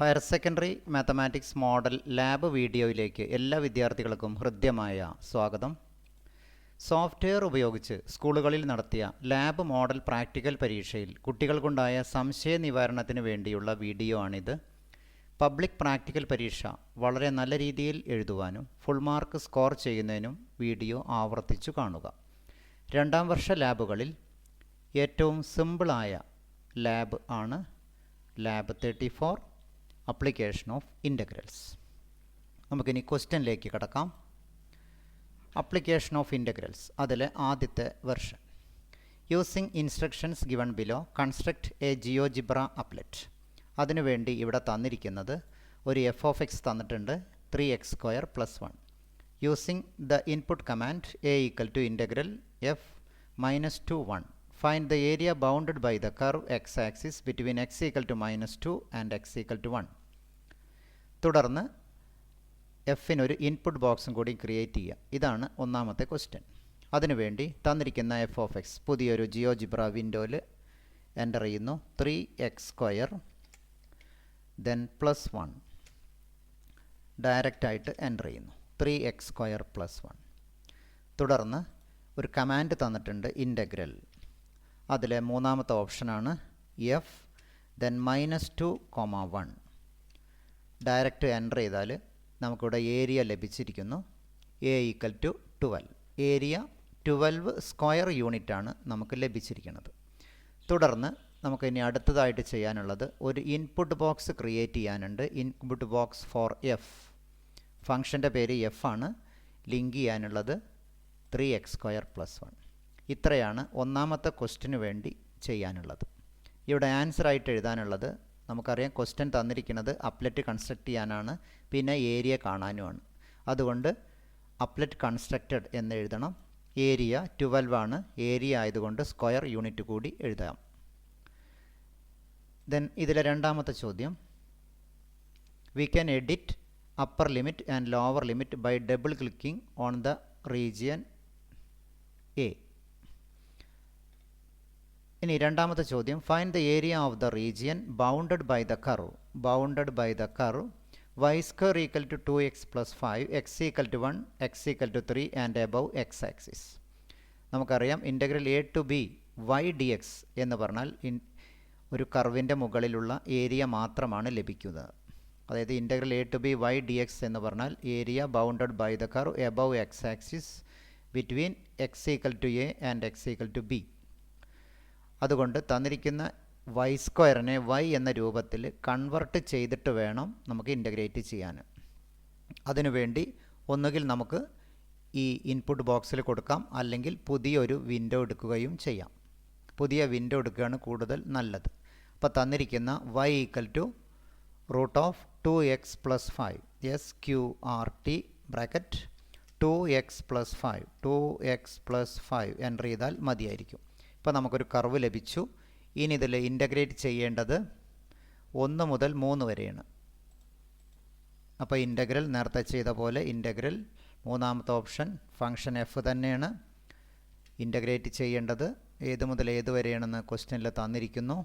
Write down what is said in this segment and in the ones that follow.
Higher secondary mathematics model lab വീഡിയോയിലേക്ക് എല്ലാ വിദ്യാർത്ഥികൾക്കും ഹൃദ്യമായ സ്വാഗതം. സോഫ്റ്റ്വെയർ ഉപയോഗിച്ച് സ്കൂളുകളിൽ നടത്തിയ ലാബ് മോഡൽ പ്രാക്ടിക്കൽ പരീക്ഷയിൽ കുട്ടികൾക്കുണ്ടായ സംശയ നിവാരണത്തിന് വേണ്ടിയുള്ള വീഡിയോ ആണിത്. പബ്ലിക് പ്രാക്ടിക്കൽ പരീക്ഷ വളരെ നല്ല രീതിയിൽ എഴുതുവാനും ഫുൾ മാർക്ക് സ്കോർ ചെയ്യുന്നതിനും വീഡിയോ ആവർത്തിച്ചു കാണുക. രണ്ടാം വർഷ ലാബുകളിൽ ഏറ്റവും സിമ്പിളായ ലാബ് ആണ് lab thirty four. Application of integrals നമുക്കിനി ക്വസ്റ്റ്യനിലേക്ക് കടക്കാം. അപ്ലിക്കേഷൻ ഓഫ് ഇന്റഗ്രൽസ് അതിലെ ആദ്യത്തെ version using instructions given below construct a GeoGebra applet അതിനുവേണ്ടി ഇവിടെ തന്നിരിക്കുന്നത് ഒരു എഫ് ഓഫ് എക്സ് തന്നിട്ടുണ്ട് three X square plus one using the input command A equal to integral F minus two one the area bounded by the curve X axis between X equal to minus two and X equal to one തുടർന്ന് എഫിനൊരു input ബോക്സും കൂടി create ചെയ്യുക ഇതാണ് ഒന്നാമത്തെ question അതിനുവേണ്ടി തന്നിരിക്കുന്ന F of X പുതിയൊരു ജിയോജിബ്ര വിൻഡോയിൽ എന്റർ ചെയ്യുന്നു. Three X square then plus one ഡയറക്റ്റായിട്ട് എന്റർ ചെയ്യുന്നു. Three X square plus one തുടർന്ന് ഒരു കമാൻഡ് തന്നിട്ടുണ്ട് ഇന്റഗ്രൽ അതിലെ മൂന്നാമത്തെ ഓപ്ഷനാണ് F then minus two comma one direct enter ചെയ്താൽ നമുക്കിവിടെ ഏരിയ ലഭിച്ചിരിക്കുന്നു. A equal to twelve area twelve square യൂണിറ്റാണ് നമുക്ക് ലഭിച്ചിരിക്കുന്നത്. തുടർന്ന് നമുക്ക് ഇനി അടുത്തതായിട്ട് ചെയ്യാനുള്ളത് ഒരു ഇൻപുട്ട് ബോക്സ് ക്രിയേറ്റ് ചെയ്യാനുണ്ട്. ഇൻപുട്ട് ബോക്സ് ഫോർ എഫ് ഫംഗ്ഷന്റെ പേര് എഫ് ആണ്. ലിങ്ക് ചെയ്യാനുള്ളത് three X square plus one ഇത്രയാണ് ഒന്നാമത്തെ ക്വസ്റ്റിന് വേണ്ടി ചെയ്യാനുള്ളത്. ഇവിടെ ആൻസർ ആയിട്ട് എഴുതാനുള്ളത് നമുക്കറിയാം ക്വസ്റ്റ്യൻ തന്നിരിക്കുന്നത് അപ്ലെറ്റ് കൺസ്ട്രക്ട് ചെയ്യാനാണ് പിന്നെ ഏരിയ കാണാനുമാണ്. അതുകൊണ്ട് അപ്ലെറ്റ് കൺസ്ട്രക്റ്റഡ് എന്ന് എഴുതണം. ഏരിയ ട്വൽവ് ആണ്. ഏരിയ ആയതുകൊണ്ട് സ്ക്വയർ യൂണിറ്റ് കൂടി എഴുതാം. ദെൻ ഇതിലെ രണ്ടാമത്തെ ചോദ്യം. We can edit upper limit and lower limit by double clicking on the region A ഇനി രണ്ടാമത്തെ ചോദ്യം. Find the area of the region bounded by the curve bounded by the curve Y square equal to two X plus five X equal to one X equal to three and above X axis നമുക്കറിയാം integral A to B Y D X എന്ന് പറഞ്ഞാൽ in ഒരു കർവിന്റെ മുകളിലുള്ള area മാത്രമാണ് ലഭിക്കുന്നത്. അതായത് integral A to B Y D X എന്ന് പറഞ്ഞാൽ area bounded by the curve above X axis between X equal to A and X equal to B അതുകൊണ്ട് തന്നിരിക്കുന്ന വൈ സ്ക്വയറിനെ വൈ എന്ന രൂപത്തിൽ കൺവെർട്ട് ചെയ്തിട്ട് വേണം നമുക്ക് ഇന്റഗ്രേറ്റ് ചെയ്യാൻ. അതിനുവേണ്ടി ഒന്നുകിൽ നമുക്ക് ഈ ഇൻപുട്ട് ബോക്സിൽ കൊടുക്കാം അല്ലെങ്കിൽ പുതിയൊരു വിൻഡോ എടുക്കുകയും ചെയ്യാം. പുതിയ വിൻഡോ എടുക്കുകയാണ് കൂടുതൽ നല്ലത്. അപ്പോൾ തന്നിരിക്കുന്ന Y equal to root of two X plus five S Q R T bracket two X plus five two X plus five enter ചെയ്താൽ മതിയായിരിക്കും. ഇപ്പോൾ നമുക്കൊരു കർവ് ലഭിച്ചു. ഇനി ഇതിൽ ഇന്റഗ്രേറ്റ് ചെയ്യേണ്ടത് ഒന്ന് മുതൽ മൂന്ന് വരെയാണ്. അപ്പോൾ ഇന്റഗ്രൽ നേരത്തെ ചെയ്ത പോലെ ഇന്റഗ്രൽ മൂന്നാമത്തെ ഓപ്ഷൻ ഫങ്ഷൻ എഫ് തന്നെയാണ്. ഇന്റഗ്രേറ്റ് ചെയ്യേണ്ടത് ഏത് മുതൽ ഏത് വരെയാണെന്ന് ക്വസ്റ്റ്യനിൽ തന്നിരിക്കുന്നു.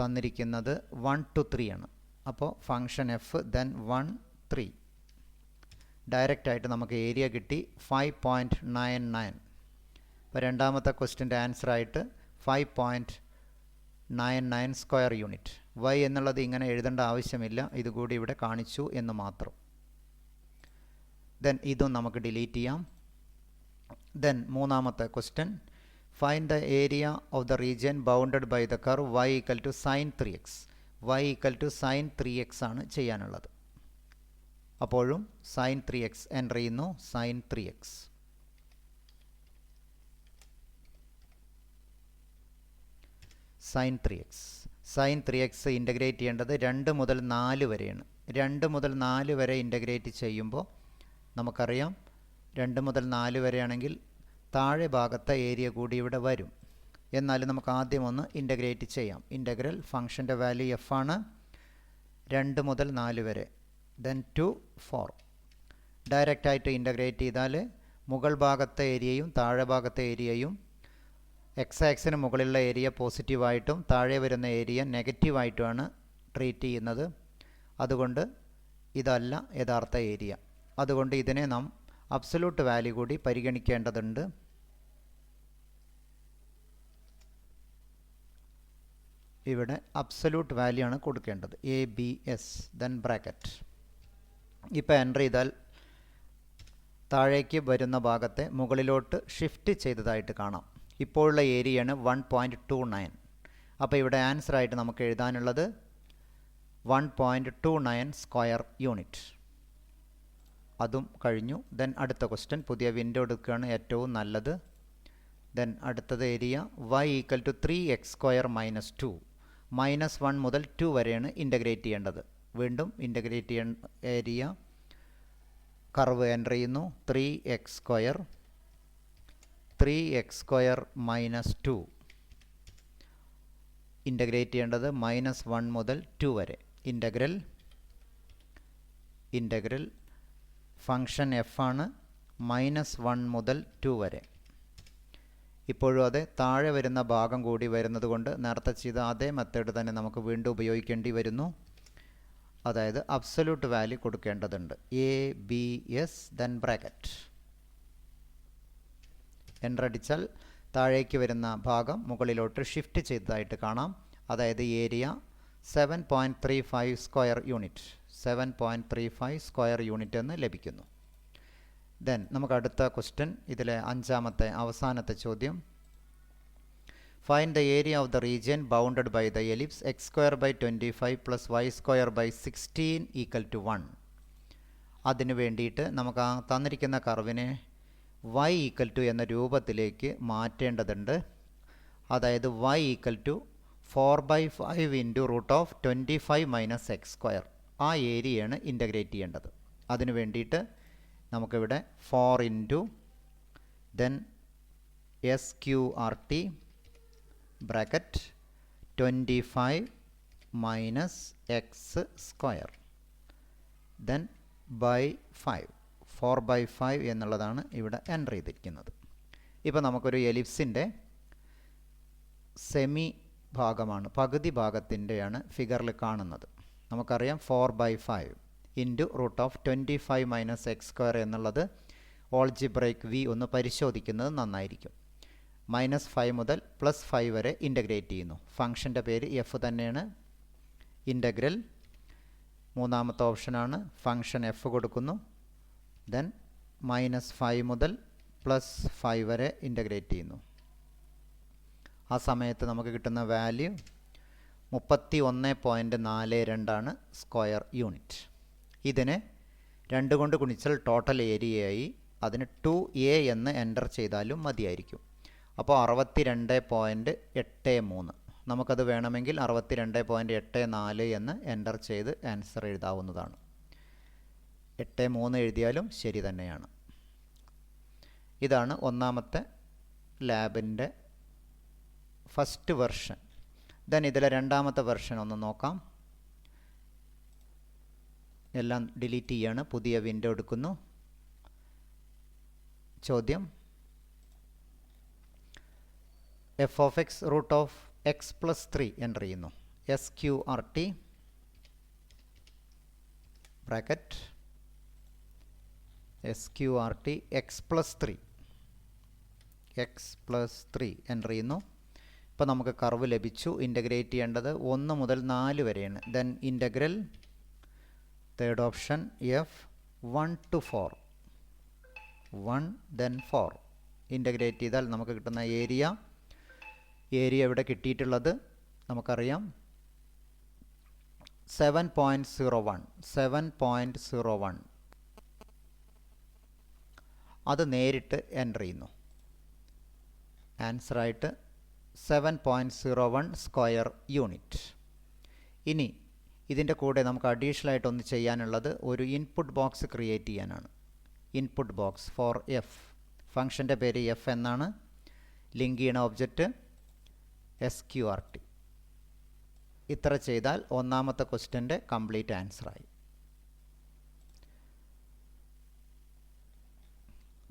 തന്നിരിക്കുന്നത് വൺ ടു ത്രീ ആണ്. അപ്പോൾ function F then one three ഡയറക്റ്റായിട്ട് നമുക്ക് ഏരിയ കിട്ടി ഫൈവ് പോയിന്റ് നയൻ നയൻ അപ്പോൾ രണ്ടാമത്തെ ക്വസ്റ്റിന്റെ ആൻസർ ആയിട്ട് five point nine nine square unit. Y എന്നുള്ളത് ഇങ്ങനെ എഴുതേണ്ട ആവശ്യമില്ല. ഇതുകൂടി ഇവിടെ കാണിച്ചു എന്ന് മാത്രം. ദെൻ ഇതും നമുക്ക് ഡിലീറ്റ് ചെയ്യാം. ദെൻ മൂന്നാമത്തെ question. Find the area of the region bounded by the curve Y equal to sine three X. Y equal to sine three X ആണ് ചെയ്യാനുള്ളത്. അപ്പോഴും സൈൻ ത്രീ എക്സ് എന്റർ ചെയ്യുന്നു. Sine three X. Sine three X sine three X integrate ചെയ്യേണ്ടത് രണ്ട് മുതൽ നാല് വരെയാണ്. രണ്ട് മുതൽ നാല് വരെ ഇന്റഗ്രേറ്റ് ചെയ്യുമ്പോൾ നമുക്കറിയാം രണ്ട് മുതൽ നാല് വരെയാണെങ്കിൽ താഴെ ഭാഗത്തെ ഏരിയ കൂടി ഇവിടെ വരും. എന്നാലും നമുക്ക് ആദ്യം ഒന്ന് ഇന്റഗ്രേറ്റ് ചെയ്യാം. ഇന്റഗ്രൽ ഫംഗ്ഷന്റെ വാല്യൂ എഫ് ആണ് രണ്ട് മുതൽ നാല് വരെ. ദെൻ ടു ഫോർ ഡയറക്റ്റായിട്ട് ഇന്റഗ്രേറ്റ് ചെയ്താൽ മുകൾ ഭാഗത്തെ ഏരിയയും താഴെ ഭാഗത്തെ ഏരിയയും എക്സ് ആക്സിന് മുകളിലുള്ള ഏരിയ പോസിറ്റീവായിട്ടും താഴെ വരുന്ന ഏരിയ നെഗറ്റീവായിട്ടുമാണ് ട്രീറ്റ് ചെയ്യുന്നത്. അതുകൊണ്ട് ഇതല്ല യഥാർത്ഥ ഏരിയ അതുകൊണ്ട് ഇതിനെ നാം അബ്സലൂട്ട് വാല്യൂ കൂടി പരിഗണിക്കേണ്ടതുണ്ട്. ഇവിടെ അബ്സലൂട്ട് വാല്യൂ ആണ് കൊടുക്കേണ്ടത്. A B S then bracket ഇപ്പോൾ എന്റർ ചെയ്താൽ താഴേക്ക് വരുന്ന ഭാഗത്തെ മുകളിലോട്ട് ഷിഫ്റ്റ് ചെയ്തതായിട്ട് കാണാം. ഇപ്പോഴുള്ള ഏരിയയാണ് വൺ പോയിന്റ് ടു നയൻ അപ്പോൾ ഇവിടെ ആൻസറായിട്ട് നമുക്ക് എഴുതാനുള്ളത് one point two nine square unit അതും കഴിഞ്ഞു. ദെൻ അടുത്ത ക്വസ്റ്റ്യൻ പുതിയ വിൻഡോ എടുക്കുകയാണ് ഏറ്റവും നല്ലത്. ദെൻ അടുത്തത് area Y equal to three X square minus two minus one മുതൽ ടു വരെയാണ് ഇന്റഗ്രേറ്റ് ചെയ്യേണ്ടത്. വീണ്ടും ഇന്റഗ്രേറ്റ് ചെയ്യേണ്ട ഏരിയ കർവ് എന്റർ ചെയ്യുന്നു. Three X square three X square minus two integrate ചെയ്യേണ്ടത് മൈനസ് വൺ മുതൽ ടു വരെ. ഇന്റഗ്രൽ ഇന്റഗ്രൽ ഫങ്ഷൻ എഫ് ആണ് മൈനസ് വൺ മുതൽ ടു വരെ. ഇപ്പോഴും അതെ താഴെ വരുന്ന ഭാഗം കൂടി വരുന്നത് കൊണ്ട് നേരത്തെ ചെയ്ത അതേ മെത്തേഡ് തന്നെ നമുക്ക് വീണ്ടും ഉപയോഗിക്കേണ്ടി വരുന്നു. അതായത് അബ്സല്യൂട്ട് വാല്യൂ കൊടുക്കേണ്ടതുണ്ട്. A B S then bracket enter അടിച്ചാൽ താഴേക്ക് വരുന്ന ഭാഗം മുകളിലോട്ട് ഷിഫ്റ്റ് ചെയ്തതായിട്ട് കാണാം. അതായത് area seven point three five square unit seven point three five square unit എന്ന് ലഭിക്കുന്നു. ദെൻ നമുക്ക് അടുത്ത ക്വസ്റ്റ്യൻ ഇതിലെ അഞ്ചാമത്തെ അവസാനത്തെ ചോദ്യം. Find the area of the region bounded by the ellipse X square by twenty five plus Y square by sixteen equal to one അതിന് വേണ്ടിയിട്ട് നമുക്ക് ആ തന്നിരിക്കുന്ന കർവിനെ വൈ ഈക്വൽ ടു എന്ന രൂപത്തിലേക്ക് മാറ്റേണ്ടതുണ്ട്. അതായത് Y equal to four by five into root of twenty five minus X square ആ ഏരിയയാണ് ഇന്റഗ്രേറ്റ് ചെയ്യേണ്ടത്. അതിനു വേണ്ടിയിട്ട് നമുക്കിവിടെ four into then S Q R T bracket twenty five minus X square then by five four by five എന്നുള്ളതാണ് ഇവിടെ enter ചെയ്തിരിക്കുന്നത്. ഇപ്പോൾ നമുക്കൊരു എലിപ്സിന്റെ സെമി ഭാഗമാണ് പകുതി ഭാഗത്തിന്റെയാണ് ഫിഗറിൽ കാണുന്നത്. നമുക്കറിയാം four by five into root of twenty five minus x square എന്നുള്ളത് ഓൾജിബ്രേക്ക് വി ഒന്ന് പരിശോധിക്കുന്നത് നന്നായിരിക്കും. മൈനസ് ഫൈവ് മുതൽ പ്ലസ് ഫൈവ് വരെ ഇന്റഗ്രേറ്റ് ചെയ്യുന്നു. ഫംഗ്ഷന്റെ പേര് എഫ് തന്നെയാണ്. ഇന്റഗ്രൽ മൂന്നാമത്തെ ഓപ്ഷനാണ് ഫംഗ്ഷൻ എഫ് കൊടുക്കുന്നു. ദെൻ മൈനസ് ഫൈവ് മുതൽ പ്ലസ് ഫൈവ് വരെ ഇന്റഗ്രേറ്റ് ചെയ്യുന്നു. ആ സമയത്ത് നമുക്ക് കിട്ടുന്ന വാല്യൂ മുപ്പത്തി ഒന്ന് പോയിന്റ് നാല് രണ്ടാണ് സ്ക്വയർ യൂണിറ്റ് ഇതിനെ രണ്ട് കൊണ്ട് ഗുണിച്ചാൽ ടോട്ടൽ ഏരിയയായി അതിന് ടു എ എന്ന് എന്റർ ചെയ്താലും മതിയായിരിക്കും. അപ്പോൾ അറുപത്തി രണ്ട് പോയിന്റ് എട്ട് മൂന്ന്. നമുക്കത് വേണമെങ്കിൽ അറുപത്തി രണ്ട് പോയിന്റ് എട്ട് നാല് എന്ന് എന്റർ ചെയ്ത് ആൻസർ എഴുതാവുന്നതാണ്. എട്ട് മൂന്ന് എഴുതിയാലും ശരി തന്നെയാണ്. ഇതാണ് ഒന്നാമത്തെ ലാബിന്റെ ഫസ്റ്റ് വെർഷൻ. ദെൻ ഇതിലെ രണ്ടാമത്തെ വെർഷൻ ഒന്ന് നോക്കാം. എല്ലാം ഡിലീറ്റ് ചെയ്യാണ്. പുതിയ വിൻഡോ എടുക്കുന്നു. ചോദ്യം. F of x root of x plus three enter ചെയ്യുന്നു. S Q R T bracket S Q R T x plus three x plus three enter ചെയ്യുന്നു. ഇപ്പോൾ നമുക്ക് കർവ് ലഭിച്ചു. ഇന്റഗ്രേറ്റ് ചെയ്യേണ്ടത് ഒന്ന് മുതൽ നാല് വരെയാണ്. Then integral third option f one two four one then four integrate ചെയ്താൽ നമുക്ക് കിട്ടുന്ന ഏരിയ ഏരിയ ഇവിടെ കിട്ടിയിട്ടുള്ളത്? നമുക്കറിയാം. Seven point zero one seven point zero one അത് നേരിട്ട് എന്റർ ചെയ്യുന്നു. ആൻസറായിട്ട് seven point zero one square unit ഇനി ഇതിന്റെ കൂടെ നമുക്ക് അഡീഷണലായിട്ട് ഒന്ന് ചെയ്യാനുള്ളത് ഒരു ഇൻപുട്ട് ബോക്സ് ക്രിയേറ്റ് ചെയ്യാനാണ്. ഇൻപുട്ട് ബോക്സ് ഫോർ എഫ് ഫംഗ്ഷന്റെ പേര് എഫ് എന്നാണ്. ലിങ്ക് ചെയ്യണ object S Q R T ഇത്ര ചെയ്താൽ ഒന്നാമത്തെ ക്വസ്റ്റ്യന്റെ കംപ്ലീറ്റ് ആൻസറായി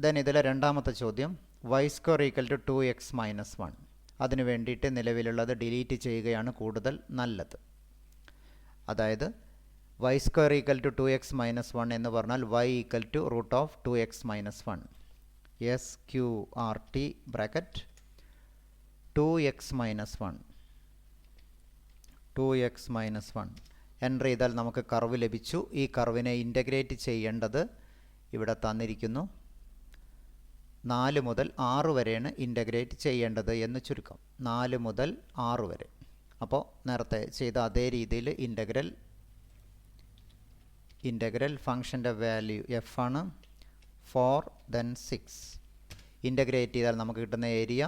ദെൻ ഇതിലെ രണ്ടാമത്തെ ചോദ്യം y square equal to two x minus one അതിന് വേണ്ടിയിട്ട് നിലവിലുള്ളത് ഡിലീറ്റ് ചെയ്യുകയാണ് കൂടുതൽ നല്ലത്. അതായത് y square equal to two x minus one എന്ന് പറഞ്ഞാൽ y equal to root of two x minus one S Q R T bracket two x minus one two x minus one enter ചെയ്താൽ നമുക്ക് curve ലഭിച്ചു. ഈ കർവിനെ integrate ചെയ്യേണ്ടത് ഇവിടെ തന്നിരിക്കുന്നു. നാല് മുതൽ ആറ് വരെയാണ് ഇന്റഗ്രേറ്റ് ചെയ്യേണ്ടത് എന്ന് ചുരുക്കം. നാല് മുതൽ ആറ് വരെ. അപ്പോൾ നേരത്തെ ചെയ്ത അതേ രീതിയിൽ ഇന്റഗ്രൽ ഇന്റഗ്രൽ ഫങ്ഷന്റെ വാല്യൂ എഫ് ആണ് ഫോർ ദെൻ സിക്സ് ഇന്റഗ്രേറ്റ് ചെയ്താൽ നമുക്ക് കിട്ടുന്ന area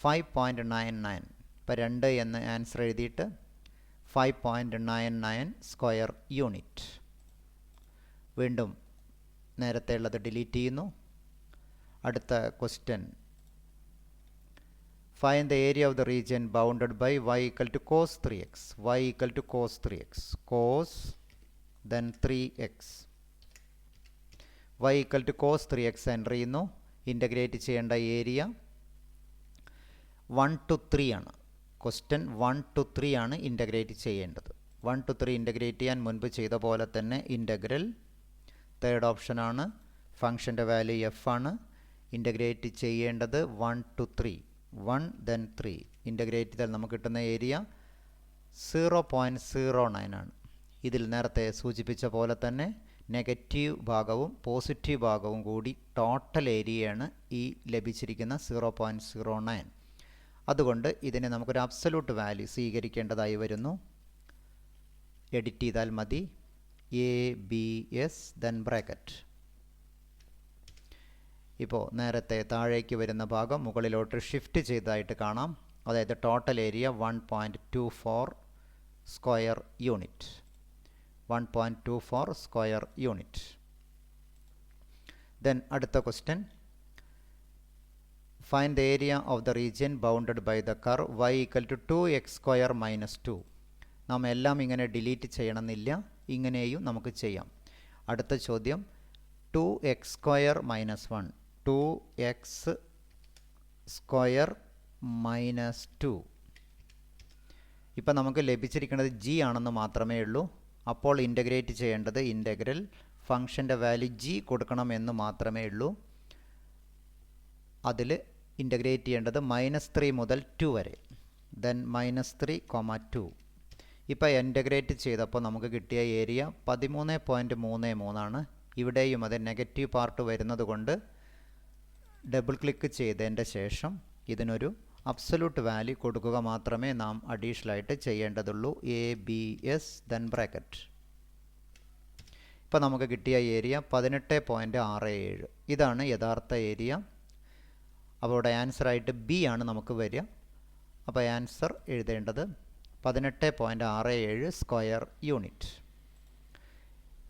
five point nine nine ഇപ്പോൾ രണ്ട് എന്ന് ആൻസർ എഴുതിയിട്ട് five point nine nine square unit വീണ്ടും നേരത്തെ ഉള്ളത് ഡിലീറ്റ് ചെയ്യുന്നു. അടുത്ത question find the area of the region bounded by y equal to cos three x y equal to cos three x cos then three x y equal to cos three x enter ചെയ്യുന്നു. Integrate ചെയ്യേണ്ട area one two three ആണ്. Question one two three ആണ് integrate ചെയ്യേണ്ടത്. One two three integrate ചെയ്യാൻ മുൻപ് ചെയ്ത പോലെ തന്നെ ഇന്റഗ്രൽ തേർഡ് ഓപ്ഷനാണ് ഫംഗ്ഷന്റെ വാല്യൂ എഫ് ആണ്. ഇന്റഗ്രേറ്റ് ചെയ്യേണ്ടത് one two three one then three integrate ചെയ്താൽ നമുക്ക് കിട്ടുന്ന area zero point zero nine ആണ്. ഇതിൽ നേരത്തെ സൂചിപ്പിച്ച പോലെ തന്നെ നെഗറ്റീവ് ഭാഗവും പോസിറ്റീവ് ഭാഗവും കൂടി ടോട്ടൽ ഏരിയയാണ് ഈ ലഭിച്ചിരിക്കുന്ന സീറോ പോയിന്റ് സീറോ നയൻ അതുകൊണ്ട് ഇതിനെ നമുക്കൊരു അബ്സല്യൂട്ട് വാല്യൂ സ്വീകരിക്കേണ്ടതായി വരുന്നു. എഡിറ്റ് ചെയ്താൽ മതി. A B S then bracket ഇപ്പോൾ നേരത്തെ താഴേക്ക് വരുന്ന ഭാഗം മുകളിലോട്ട് ഷിഫ്റ്റ് ചെയ്തതായിട്ട് കാണാം. അതായത് total area one point two four square unit one point two four square unit then അടുത്ത question find the area of the region bounded by the curve y equal to two x square minus two നാം എല്ലാം ഇങ്ങനെ delete ചെയ്യണമെന്നില്ല. ഇങ്ങനെയും നമുക്ക് ചെയ്യാം. അടുത്ത ചോദ്യം. Two x square minus one two x square minus two. ഇപ്പം നമുക്ക് ലഭിച്ചിരിക്കുന്നത് ജി ആണെന്ന് മാത്രമേ ഉള്ളൂ. അപ്പോൾ ഇന്റഗ്രേറ്റ് ചെയ്യേണ്ടത് ഇന്റഗ്രൽ ഫങ്ഷന്റെ വാല്യൂ ജി കൊടുക്കണം എന്ന് മാത്രമേ ഉള്ളൂ. അതിൽ ഇന്റഗ്രേറ്റ് ചെയ്യേണ്ടത് മൈനസ് ത്രീ മുതൽ ടു വരെ. Then minus three comma two ഇപ്പോൾ ഇന്റഗ്രേറ്റ് ചെയ്തപ്പോൾ നമുക്ക് കിട്ടിയ ഏരിയ പതിമൂന്ന് പോയിന്റ് മൂന്ന് മൂന്നാണ്. ഇവിടെയും അത് നെഗറ്റീവ് പാർട്ട് വരുന്നത് കൊണ്ട് ഡബിൾ ക്ലിക്ക് ചെയ്തതിന്റെ ശേഷം ഇതിനൊരു അബ്സല്യൂട്ട് വാല്യൂ കൊടുക്കുക മാത്രമേ നാം അഡീഷണലായിട്ട് ചെയ്യേണ്ടതുള്ളൂ. A B S then bracket ഇപ്പോൾ നമുക്ക് കിട്ടിയ ഏരിയ പതിനെട്ട് പോയിന്റ് ആറ് ഏഴ്. ഇതാണ് യഥാർത്ഥ ഏരിയ അപ്പോൾ ഇവിടെ ആൻസറായിട്ട് ബി ആണ് നമുക്ക് വരിക. അപ്പോൾ ആൻസർ എഴുതേണ്ടത് പതിനെട്ട് പോയിന്റ് ആറ് ഏഴ് സ്ക്വയർ യൂണിറ്റ്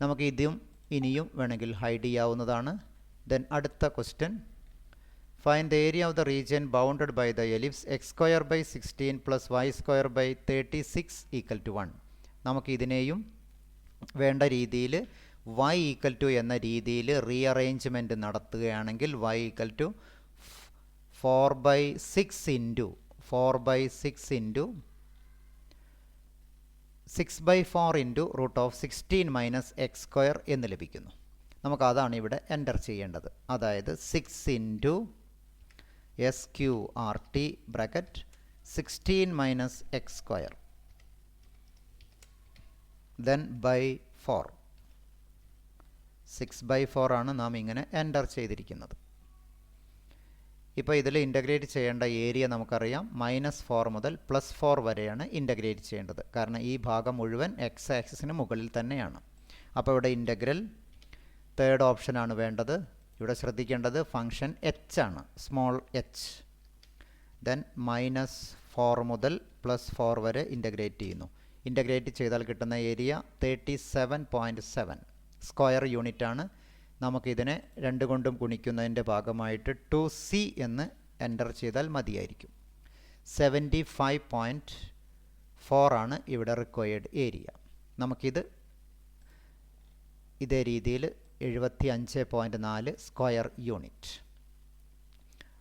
നമുക്ക് ഇതും ഇനിയും വേണമെങ്കിൽ ഹൈഡ് ചെയ്യാവുന്നതാണ്. ദെൻ അടുത്ത question the area of the region bounded by the ellipse x square by sixteen plus y square by thirty six equal to one നമുക്ക് ഇതിനെയും വേണ്ട രീതിയിൽ വൈ ഈക്വൽ ടു എന്ന രീതിയിൽ റീഅറേഞ്ച്മെന്റ് നടത്തുകയാണെങ്കിൽ y equal to four by six into four by six into six by four into root of sixteen minus x square എന്ന് ലഭിക്കുന്നു. നമുക്ക് അതാണ് ഇവിടെ എന്റർ ചെയ്യേണ്ടത്. അതായത് six into S Q R T bracket sixteen minus x square then by four six by four ആണ് നാം ഇങ്ങനെ എന്റർ ചെയ്തിരിക്കുന്നത്. ഇപ്പോൾ ഇതിൽ ഇന്റഗ്രേറ്റ് ചെയ്യേണ്ട ഏരിയ നമുക്കറിയാം. മൈനസ് ഫോർ മുതൽ പ്ലസ് ഫോർ വരെയാണ് ഇന്റഗ്രേറ്റ് ചെയ്യേണ്ടത്. കാരണം ഈ ഭാഗം മുഴുവൻ എക്സ് ആക്സിസിന് മുകളിൽ തന്നെയാണ്. അപ്പോൾ ഇവിടെ ഇന്റഗ്രൽ തേർഡ് ഓപ്ഷനാണ് വേണ്ടത്. ഇവിടെ ശ്രദ്ധിക്കേണ്ടത് ഫങ്ഷൻ എച്ച് ആണ് small h then minus four മുതൽ പ്ലസ് ഫോർ വരെ ഇന്റഗ്രേറ്റ് ചെയ്യുന്നു. ഇന്റഗ്രേറ്റ് ചെയ്താൽ കിട്ടുന്ന area thirty seven point seven square യൂണിറ്റാണ് നമുക്കിതിനെ രണ്ട് കൊണ്ടും ഗുണിക്കുന്നതിന്റെ ഭാഗമായിട്ട് ടു സി എന്ന് എന്റർ ചെയ്താൽ മതിയായിരിക്കും. സെവന്റി ഫൈവ് പോയിന്റ് ഫോർ ആണ് ഇവിടെ റിക്വയേർഡ് ഏരിയ നമുക്കിത് ഇതേ രീതിയിൽ എഴുപത്തി അഞ്ച് പോയിന്റ് നാല് സ്ക്വയർ യൂണിറ്റ്.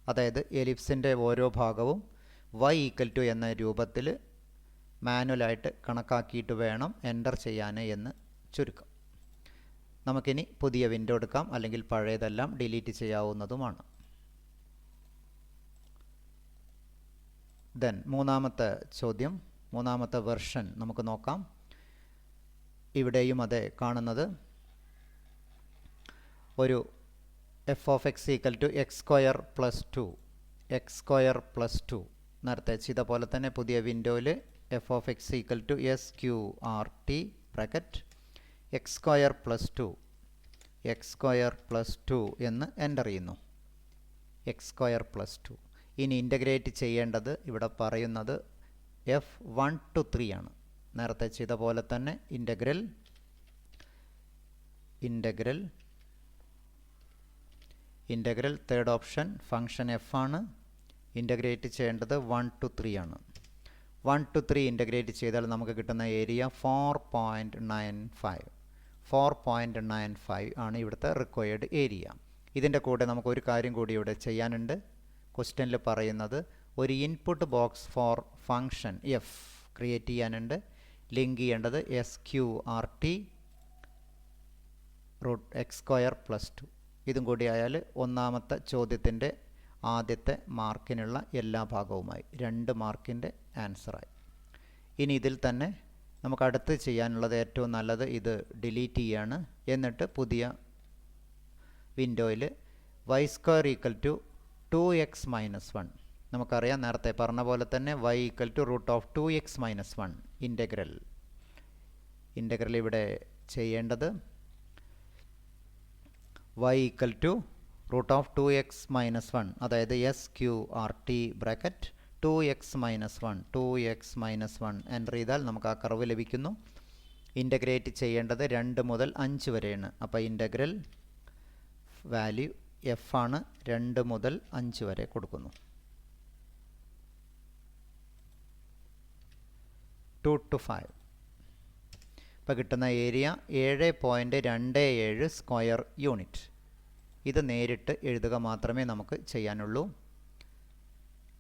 അതായത് എലിപ്സിന്റെ ഓരോ ഭാഗവും വൈ ഈക്വൽ ടു എന്ന രൂപത്തിൽ മാനുവലായിട്ട് കണക്കാക്കിയിട്ട് വേണം എന്റർ ചെയ്യാൻ എന്ന് ചുരുക്കം. നമുക്കിനി പുതിയ വിൻഡോ എടുക്കാം അല്ലെങ്കിൽ പഴയതെല്ലാം ഡിലീറ്റ് ചെയ്യാവുന്നതുമാണ്. ദെൻ മൂന്നാമത്തെ ചോദ്യം മൂന്നാമത്തെ വെർഷൻ നമുക്ക് നോക്കാം. ഇവിടെയും അതെ കാണുന്നത് ഒരു f of x equal to x square plus two x square plus two നേരത്തെ ചെയ്ത പോലെ തന്നെ പുതിയ വിൻഡോയിൽ f of x equal to S Q R T bracket x square plus two x square plus two എന്ന് enter ചെയ്യുന്നു. X square plus two ഇനി integrate ചെയ്യേണ്ടത് ഇവിടെ പറയുന്നത് എഫ് വൺ ടു ത്രീ ആണ്. നേരത്തെ ചെയ്ത പോലെ തന്നെ integral integral integral third option function f ആണ്. ഇന്റഗ്രേറ്റ് ചെയ്യേണ്ടത് വൺ ടു ത്രീ ആണ്. വൺ ടു ത്രീ ഇന്റഗ്രേറ്റ് ചെയ്താൽ നമുക്ക് കിട്ടുന്ന area four point nine five four point nine five ആണ് ഇവിടുത്തെ റിക്വയർഡ് ഏരിയ ഇതിന്റെ കൂടെ നമുക്ക് ഒരു കാര്യം കൂടി ഇവിടെ ചെയ്യാനുണ്ട്. ക്വസ്റ്റ്യനിൽ പറയുന്നത് ഒരു input box for function f create ചെയ്യാനുണ്ട്. ലിങ്ക് ചെയ്യേണ്ടത് S Q R T root x square plus two ഇതും കൂടി ആയാൽ ഒന്നാമത്തെ ചോദ്യത്തിന്റെ ആദ്യത്തെ മാർക്കിനുള്ള എല്ലാ ഭാഗവുമായി രണ്ട് മാർക്കിന്റെ ആൻസറായി. ഇനി ഇതിൽ തന്നെ നമുക്ക് അടുത്ത് ചെയ്യാനുള്ളത് ഏറ്റവും നല്ലത് ഇത് ഡിലീറ്റ് ചെയ്യാണ്. എന്നിട്ട് പുതിയ വിൻഡോയിൽ y square equal to two x minus one നമുക്കറിയാം നേരത്തെ പറഞ്ഞ പോലെ തന്നെ y equal to root of two x minus one integral integral ഇവിടെ ചെയ്യേണ്ടത് y equal to root of two x minus one അതായത് S Q R T bracket two x minus one two x minus one enter ചെയ്താൽ നമുക്ക് ആ curve ലഭിക്കുന്നു. Integrate ചെയ്യേണ്ടത് രണ്ട് മുതൽ അഞ്ച് വരെയാണ്. അപ്പോൾ ഇന്റഗ്രൽ വാല്യൂ എഫ് ആണ് രണ്ട് മുതൽ അഞ്ച് വരെ കൊടുക്കുന്നു. ടു ടു ഫൈവ് ഇപ്പോൾ കിട്ടുന്ന ഏരിയ ഏഴ് പോയിന്റ് രണ്ട് ഏഴ് സ്ക്വയർ യൂണിറ്റ്. ഇത് നേരിട്ട് എഴുതുക മാത്രമേ നമുക്ക് ചെയ്യാനുള്ളൂ.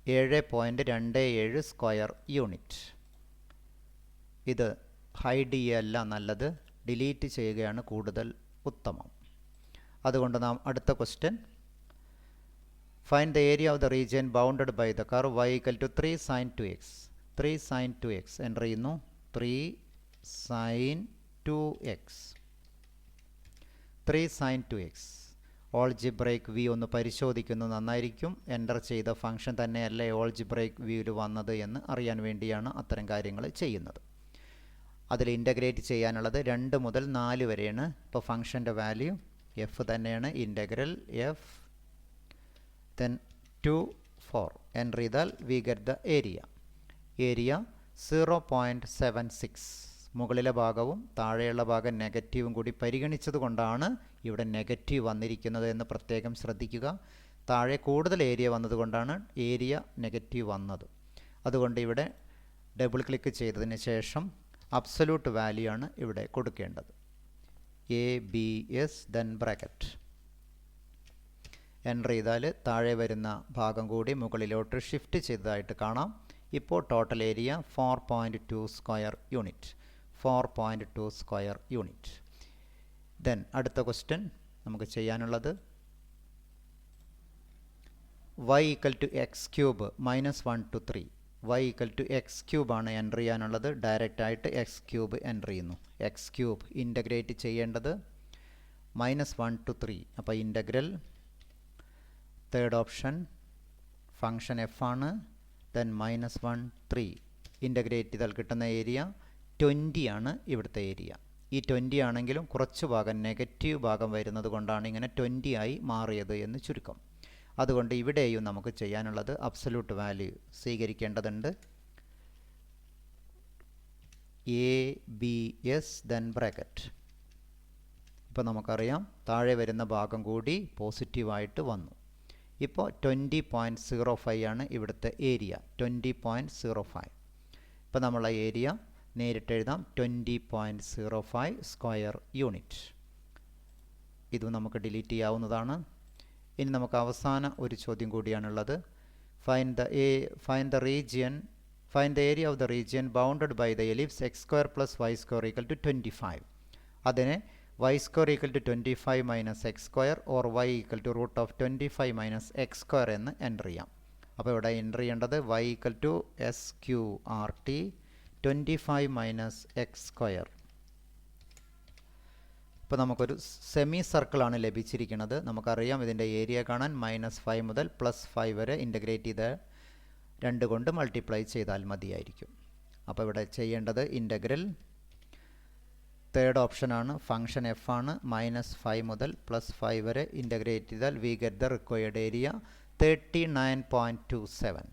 ഏഴ് പോയിന്റ് രണ്ട് ഏഴ് സ്ക്വയർ യൂണിറ്റ്. ഇത് ഹൈഡ് ചെയ്യല്ല നല്ലത് ഡിലീറ്റ് ചെയ്യുകയാണ് കൂടുതൽ ഉത്തമം. അതുകൊണ്ട് നാം അടുത്ത question. Find the area of the region bounded by the curve y equal to three sine two x three sine two x enter ചെയ്യുന്നു. Three sine two x three sine two x algebraic view ഒന്ന് പരിശോധിക്കുന്നത് നന്നായിരിക്കും. Enter ചെയ്ത function തന്നെയല്ലേ algebraic വ്യൂവിൽ വന്നത് എന്ന് അറിയാൻ വേണ്ടിയാണ് അത്തരം കാര്യങ്ങൾ ചെയ്യുന്നത്. അതിൽ ഇന്റഗ്രേറ്റ് ചെയ്യാനുള്ളത് രണ്ട് മുതൽ നാല് വരെയാണ്. ഇപ്പോൾ ഫംഗ്ഷന്റെ വാല്യൂ എഫ് തന്നെയാണ്. Integral f then two four enter ചെയ്താൽ we get the area area zero point seven six മുകളിലെ ഭാഗവും താഴെയുള്ള ഭാഗം നെഗറ്റീവും കൂടി പരിഗണിച്ചത് കൊണ്ടാണ് ഇവിടെ നെഗറ്റീവ് വന്നിരിക്കുന്നത് എന്ന് പ്രത്യേകം ശ്രദ്ധിക്കുക. താഴെ കൂടുതൽ ഏരിയ വന്നതുകൊണ്ടാണ് ഏരിയ നെഗറ്റീവ് വന്നത്. അതുകൊണ്ട് ഇവിടെ ഡബിൾ ക്ലിക്ക് ചെയ്തതിന് ശേഷം അബ്സല്യൂട്ട് വാല്യൂ ആണ് ഇവിടെ കൊടുക്കേണ്ടത്. A B S then bracket enter ചെയ്താൽ താഴെ വരുന്ന ഭാഗം കൂടി മുകളിലോട്ട് ഷിഫ്റ്റ് ചെയ്തതായിട്ട് കാണാം. ഇപ്പോൾ total area four point two square unit four point two square unit then അടുത്ത ക്വസ്റ്റ്യൻ നമുക്ക് ചെയ്യാനുള്ളത് y equal to x cube minus one two three y equal to x ക്യൂബാണ് enter ചെയ്യാനുള്ളത്. ഡയറക്റ്റ് ആയിട്ട് എക്സ് ക്യൂബ് എന്റർ ചെയ്യുന്നു. X cube integrate ചെയ്യേണ്ടത് minus one two three അപ്പോൾ integral third option function f ആണ്. Then minus one three integrate ചെയ്താൽ കിട്ടുന്ന area twenty ആണ് ഇവിടുത്തെ ഏരിയ ഈ ട്വന്റി ആണെങ്കിലും കുറച്ച് ഭാഗം നെഗറ്റീവ് ഭാഗം വരുന്നത് കൊണ്ടാണ് ഇങ്ങനെ ട്വന്റി ആയി മാറിയത് എന്ന് ചുരുക്കം. അതുകൊണ്ട് ഇവിടെയും നമുക്ക് ചെയ്യാനുള്ളത് absolute value സ്വീകരിക്കേണ്ടതുണ്ട്. A B S then bracket ഇപ്പോൾ നമുക്കറിയാം താഴെ വരുന്ന ഭാഗം കൂടി പോസിറ്റീവായിട്ട് വന്നു. ഇപ്പോൾ ട്വന്റി പോയിന്റ് സീറോ ഫൈവ് ആണ് ഇവിടുത്തെ area twenty point zero five ഇപ്പോൾ നമ്മളെ ഏരിയ നേരിട്ട് എഴുതാം twenty point zero five square unit ഇതും നമുക്ക് ഡിലീറ്റ് ചെയ്യാവുന്നതാണ്. ഇനി നമുക്ക് അവസാന ഒരു ചോദ്യം കൂടിയാണുള്ളത്. Find the A find the region find the area of the region bounded by the ellipse x square plus y square equal to twenty five അതിനെ y square equal to twenty five minus x square or y equal to root of twenty five minus x square എന്ന് enter ചെയ്യാം. അപ്പോൾ ഇവിടെ enter ചെയ്യേണ്ടത് y equal to S Q R T twenty five minus x square ഇപ്പോൾ നമുക്കൊരു semi സർക്കിളാണ് ലഭിച്ചിരിക്കുന്നത്. നമുക്കറിയാം ഇതിന്റെ ഏരിയ കാണാൻ മൈനസ് ഫൈവ് മുതൽ പ്ലസ് ഫൈവ് വരെ ഇന്റഗ്രേറ്റ് ചെയ്ത് രണ്ട് കൊണ്ട് മൾട്ടിപ്ലൈ ചെയ്താൽ മതിയായിരിക്കും. അപ്പോൾ ഇവിടെ ചെയ്യേണ്ടത് ഇന്റഗ്രൽ തേർഡ് ഓപ്ഷനാണ് ഫംഗ്ഷൻ എഫ് ആണ്. മൈനസ് ഫൈവ് മുതൽ പ്ലസ് ഫൈവ് വരെ ഇന്റഗ്രേറ്റ് ചെയ്താൽ we get the required area thirty nine point two seven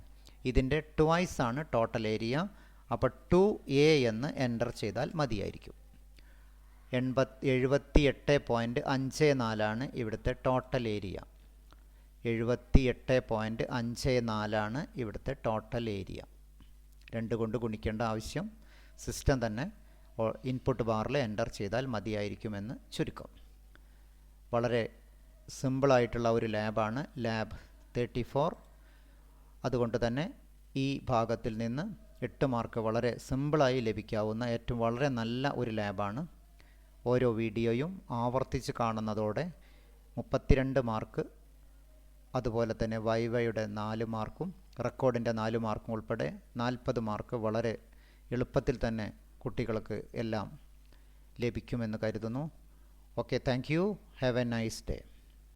ഇതിന്റെ ട്വൈസ് ആണ് ടോട്ടൽ ഏരിയ അപ്പോൾ ടു എ എന്ന് എന്റർ ചെയ്താൽ മതിയായിരിക്കും. എൺപത്തി എഴുപത്തി എട്ട് പോയിന്റ് അഞ്ച് നാലാണ് ഇവിടുത്തെ ടോട്ടൽ ഏരിയ. എഴുപത്തി എട്ട് പോയിന്റ് അഞ്ച് നാലാണ് ഇവിടുത്തെ ടോട്ടൽ ഏരിയ. രണ്ട് കൊണ്ട് ഗുണിക്കേണ്ട ആവശ്യം. സിസ്റ്റം തന്നെ ഇൻപുട്ട് ബാറിൽ എന്റർ ചെയ്താൽ മതിയായിരിക്കുമെന്ന് ചുരുക്കം. വളരെ സിമ്പിളായിട്ടുള്ള ഒരു ലാബാണ്. Lab thirty four. അതുകൊണ്ട് തന്നെ ഈ ഭാഗത്തിൽ നിന്ന് എട്ട് മാർക്ക് വളരെ സിമ്പിളായി ലഭിക്കാവുന്ന ഏറ്റവും വളരെ നല്ല ഒരു ലാബാണ്. ഓരോ വീഡിയോയും ആവർത്തിച്ച് കാണുന്നതോടെ മുപ്പത്തിരണ്ട് മാർക്ക് അതുപോലെ തന്നെ വൈവയുടെ നാല് മാർക്കും റെക്കോർഡിന്റെ നാല് മാർക്കും ഉൾപ്പെടെ നാൽപ്പത് മാർക്ക് വളരെ എളുപ്പത്തിൽ തന്നെ കുട്ടികൾക്ക് എല്ലാം ലഭിക്കുമെന്ന് കരുതുന്നു. Okay thank you have a nice day